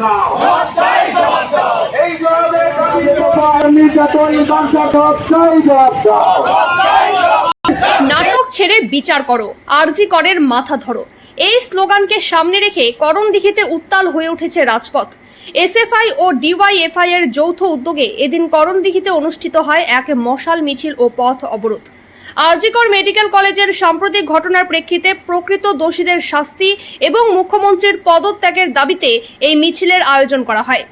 দাও। এই জবাবের নির্যাতন হিংসা জবাব চাই জবাব দাও নাটক ছেড়ে বিচার করো আরজি করের মাথা ধরো। এই স্লোগানকে সামনে রেখে করণদিঘিতে উত্তাল হয়ে উঠেছে রাজপথ। এসএফআই ও ডিওয়াইএফআই এর যৌথ উদ্যোগে এদিন করণদিঘিতে অনুষ্ঠিত হয় এক মশাল মিছিল ও পথ অবরোধ। আরজিকর মেডিকেল কলেজের সাম্প্রতিক ঘটনার প্রেক্ষিতে প্রকৃত দোষীদের শাস্তি এবং মুখ্যমন্ত্রীর পদত্যাগের দাবিতে এই মিছিলের আয়োজন করা হয়।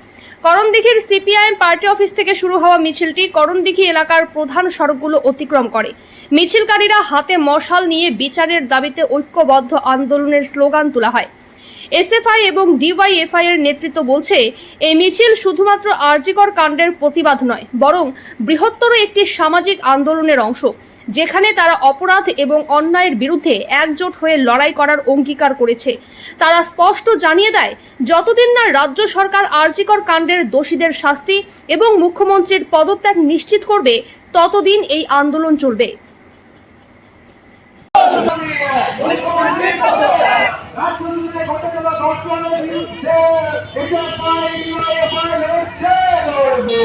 করণদিঘির সিপিআইএম পার্টি অফিস থেকে শুরু হওয়া মিছিলটি করণদিঘি এলাকার প্রধান সড়কগুলো অতিক্রম করে। মিছিলকারীরা হাতে মশাল নিয়ে বিচারের দাবিতে ঐক্যবদ্ধ আন্দোলনের স্লোগান তোলা হয়। এসএফআই এবং ডিওয়াইএফআই এর নেতৃত্ব বলছে, এই মিছিল শুধুমাত্র আরজিকর কাণ্ডের প্রতিবাদ নয়, বরং বৃহত্তর একটি সামাজিক আন্দোলনের অংশ। যেখানে তারা অপরাধ এবং অন্যায়ের বিরুদ্ধে একজোট হয়ে লড়াই করার অঙ্গীকার করেছে। তারা স্পষ্ট জানিয়ে দেয়, যতদিন না রাজ্য সরকার আরজিকর কাণ্ডের দোষীদের শাস্তি এবং মুখ্যমন্ত্রীর পদত্যাগ নিশ্চিত করবে, ততদিন এই আন্দোলন চলবে রাজনীতিতে ঘটে যাওয়া ধর্ষণের বিরুদ্ধে এটা পাই নয় পাই লড়ছে লড়বে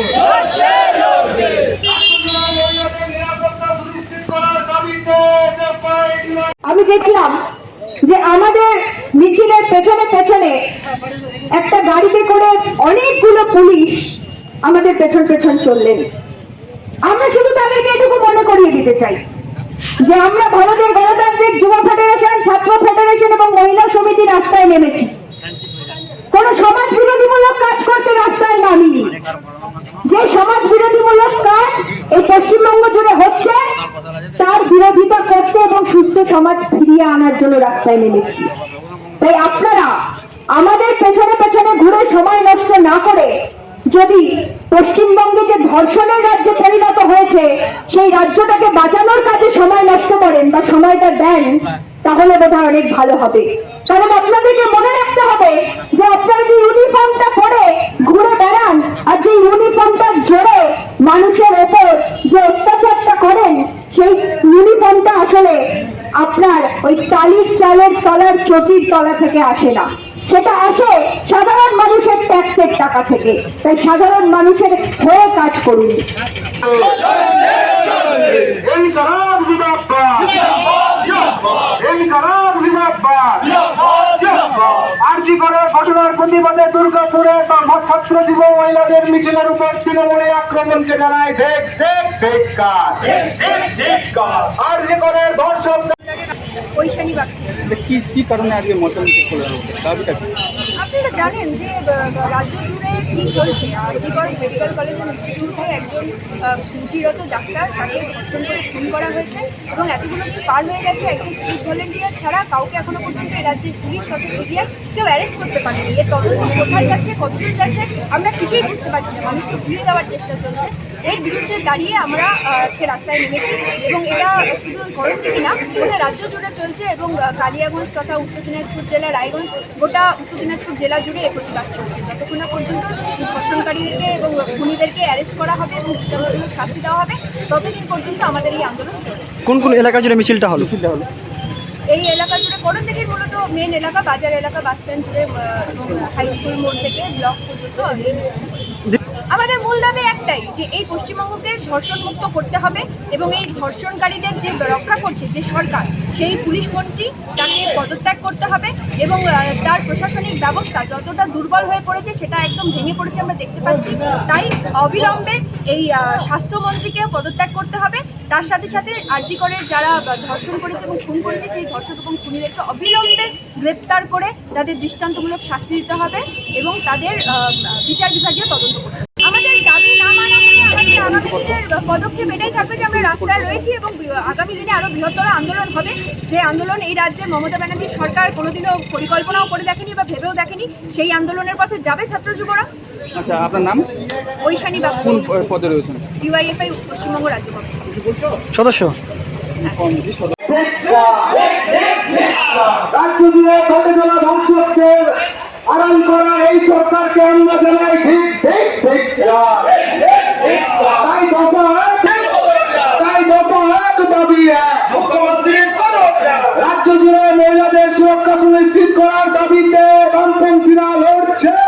রাজনীতিতে নিরাপত্তা সুনিশ্চিত করার দাবিতে এটা পাই নয় আমি দেখলাম যে আমাদের মিছিলের পেছনে পেছনে একটা গাড়িতে করে অনেকগুলো পুলিশ আমাদের পেছন পেছন চললেন। আমরা শুধু তাদেরকে এটুকু মনে করিয়ে দিতে চাই যে আমরা ভারতের গণতান্ত্রিক যুব ফেডারেশন, ছাত্র ফেডারেশন এবং মহিলা সমিতি রাস্তায় নেমেছি। কোন সমাজ বিরোধীমূলক কাজ করতে রাস্তায় নামিনি। যে সমাজ বিরোধীমূলক কাজ এই পশ্চিমবঙ্গ বিরোধিতা করতে এবং সুস্থ সমাজ ফিরিয়ে আনার জন্য রাস্তায় নেমেছি। তাই আপনারা আমাদের পেছনে পেছনে ঘুরে সময় নষ্ট না করে যদি পশ্চিমবঙ্গে যে ধর্ষণের রাজ্যে পরিণত হয়েছে, সেই রাজ্যটাকে বাঁচানোর কাজে সময় নষ্ট করেন বা সময়টা দেন, তাহলে বোধহয় অনেক ভালো হবে। কারণ আপনাদেরকে মনে রাখতে হবে যে আপনারা যে ইউনিফর্মটা পরে ঘুরে বেড়ান আর যে ইউনিফর্মটা জোরে মানুষের ওপর যে অত্যাচারটা করেন সেই ইউনিফর্মটা আসলে আপনার ওই টালির চালের তলার চটির তলা থেকে আসে না সেটা আসে সাধারণ মানুষের ট্যাক্সের টাকা থেকে তাই সাধারণ মানুষের হয়ে কাজ করুন আরজি করে ঘটনার প্রতিবাদে দুর্গাপুরে ছাত্র যুব মহিলাদের মিছিলের উপর তৃণমূলে আক্রমণকে জানায় দেখ দেখ দেখ আরজি করে ধর্ষক ঐশানী বাগচি কি কি জানেন যে রাজ্য জুড়ে কি চলছে? জীবন মেডিকেল কলেজের ইনস্টিটিউটে একজন ডিউটিরত ডাক্তার তাকে ধর্ষণ করে, খুন করা হয়েছে এবং এতগুলো পার হয়ে গেছে, একজন ছাড়া কাউকে এখনও পর্যন্ত এই রাজ্যের পুলিশ তত সিবিআই কেউ অ্যারেস্ট করতে পারেনি। এর তদন্ত কোথায় যাচ্ছে, কতদূর যাচ্ছে, আমরা কিছুই বুঝতে পারছি না। মানুষকে ঘুরিয়ে দেওয়ার চেষ্টা চলছে। এর বিরুদ্ধে দাঁড়িয়ে আমরা আজকে রাস্তায় নেমেছি এবং এটা শুধু গরম দিকে না গোটা রাজ্য জুড়ে চলছে এবং কালিয়াগঞ্জ তথা উত্তর দিনাজপুর জেলা রায়গঞ্জ গোটা উত্তর দিনাজপুর জেলা জুড়ে এ প্রতিবাদ চলছে। যতক্ষণ না পর্যন্ত ধর্ষণকারীদেরকে এবং খুনিদেরকে অ্যারেস্ট করা হবে এবং দৃষ্টান্তমূলক শাস্তি দেওয়া হবে ততদিন পর্যন্ত আমাদের এই আন্দোলন চলবে। কোন কোন এলাকা জুড়ে মিছিলটা হলো? মিছিলটা হলো। এই এলাকা জুড়ে করণ থেকে মূলত মেন এলাকা বাজার এলাকা বাস স্ট্যান্ড জুড়ে হাই স্কুল মোড় থেকে ব্লক পর্যন্ত এই আমাদের মূল দাবি একটাই যে এই পশ্চিমবঙ্গকে ধর্ষণ মুক্ত করতে হবে এবং এই ধর্ষণকারীদের যে রক্ষা করছে যে সরকার সেই পুলিশ মন্ত্রী তাকে পদত্যাগ করতে হবে এবং তার প্রশাসনিক ব্যবস্থা যতটা দুর্বল হয়ে পড়েছে সেটা একদম ভেঙে পড়েছে আমরা দেখতে পাচ্ছি। তাই অবিলম্বে এই আহ, স্বাস্থ্যমন্ত্রীকে পদত্যাগ করতে হবে। তার সাথে সাথে আর্জি করে যারা ধর্ষণ করেছে এবং খুন করেছে সেই ধর্ষক এবং খুনিদেরকে অবিলম্বে গ্রেপ্তার করে তাদের দৃষ্টান্তমূলক শাস্তি দিতে হবে এবং তাদের বিচার বিভাগীয় তদন্ত করতে হবে আমাদের দাবি না মানা হলে আমাদের আগামী দিনের পদক্ষেপ এটাই থাকবে যে আমরা রাস্তায় রয়েছি এবং আগামী দিনে আরও বৃহত্তর আন্দোলন হবে। যে আন্দোলন এই রাজ্যে মমতা ব্যানার্জি সরকার কোনোদিনও পরিকল্পনাও করে দেখেনি বা ভেবেও দেখেনি সেই আন্দোলনের পথে যাবে ছাত্র যুবরা? আচ্ছা আপনার নাম? ঐশানী বাবু। কোন পদে রয়েছেন? ডিওয়াইএফআই পশ্চিমবঙ্গ রাজ্য সদস্য। রাজ্য জুড়ে ঘটে ধ্বংসকের আড়াল করা এই সরকারকে আমরা জানাই রাজ্য জুড়ে মহিলাদের সুরক্ষা সুনিশ্চিত করার দাবিতে বামপন্থীরা লড়ছে।